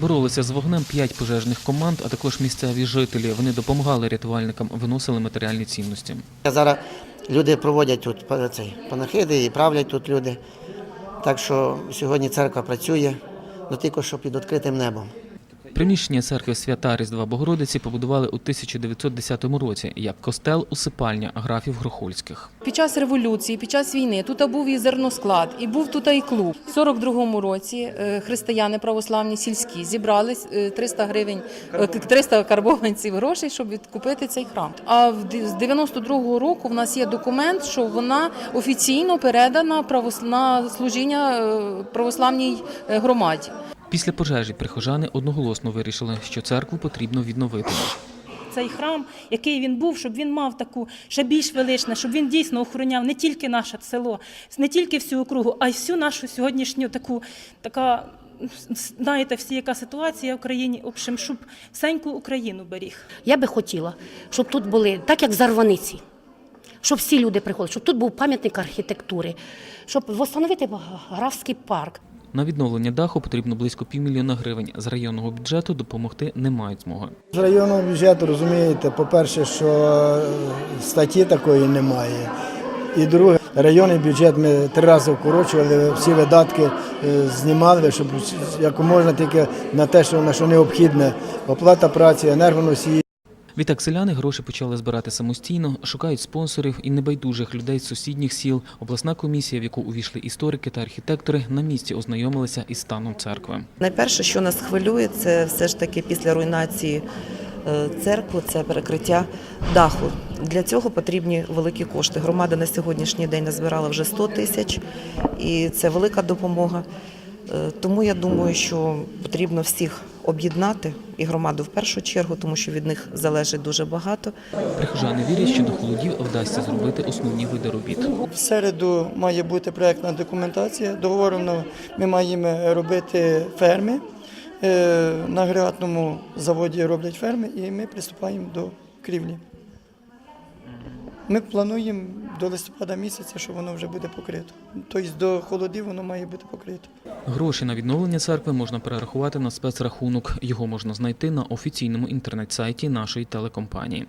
Боролися з вогнем п'ять пожежних команд, а також місцеві жителі. Вони допомагали рятувальникам, виносили матеріальні цінності. Зараз люди проводять тут цей панахиди і правлять тут люди. Так що сьогодні церква працює, але тільки що під відкритим небом. Приміщення церкви Свята Різдва Богородиці побудували у 1910 році як костел усипальня графів Грохольських. Під час революції, під час війни тут був і зерносклад, і був тут і клуб. У 42-му році е, християни православні сільські зібрали е, 300 гривень, е, 300 карбованців грошей, щоб відкупити цей храм. А з 92-го року в нас є документ, що вона офіційно передана на служіння е, православній е, громаді. Після пожежі прихожани одноголосно вирішили, що церкву потрібно відновити. цей храм, який він був, щоб він мав таку ще більш величне, щоб він дійсно охороняв не тільки наше село, не тільки всю округу, а й всю нашу сьогоднішню таку, така, знаєте, всі, яка ситуація в країні, в общем, щоб всеньку Україну беріг. Я би хотіла, щоб тут були, так як в Зарваниці, щоб всі люди приходили, щоб тут був пам'ятник архітектури, щоб встановити графський парк. На відновлення даху потрібно близько півмільйона гривень. З районного бюджету допомогти не мають змоги. З районного бюджету розумієте, по-перше, що е, статті такої немає. І друге, районний бюджет ми три рази вкорочували, всі видатки е, знімали, щоб як можна тільки на те, що на що необхідне, оплата праці, енергоносії. Відтак селяни гроші почали збирати самостійно, шукають спонсорів і небайдужих людей з сусідніх сіл. Обласна комісія, в яку увійшли історики та архітектори, на місці ознайомилися із станом церкви. Найперше, що нас хвилює, це все ж таки після руйнації е, церкви, це перекриття даху. Для цього потрібні великі кошти. Громада на сьогоднішній день назбирала вже 100 тисяч, і це велика допомога. Е, Тому я думаю, що потрібно всіх об'єднати і громаду в першу чергу, тому що від них залежить дуже багато. Прихожани вірять, що до холодів вдасться зробити основні види робіт. В середу має бути проєктна документація. Договорено ми маємо робити ферми. Е, На агрегатному заводі роблять ферми і ми приступаємо до крівлі. Ми плануємо до листопада місяця, що воно вже буде покрито. Тобто до холодів воно має бути покрито. Гроші на відновлення церкви можна перерахувати на спецрахунок. Його можна знайти на офіційному інтернет-сайті нашої телекомпанії.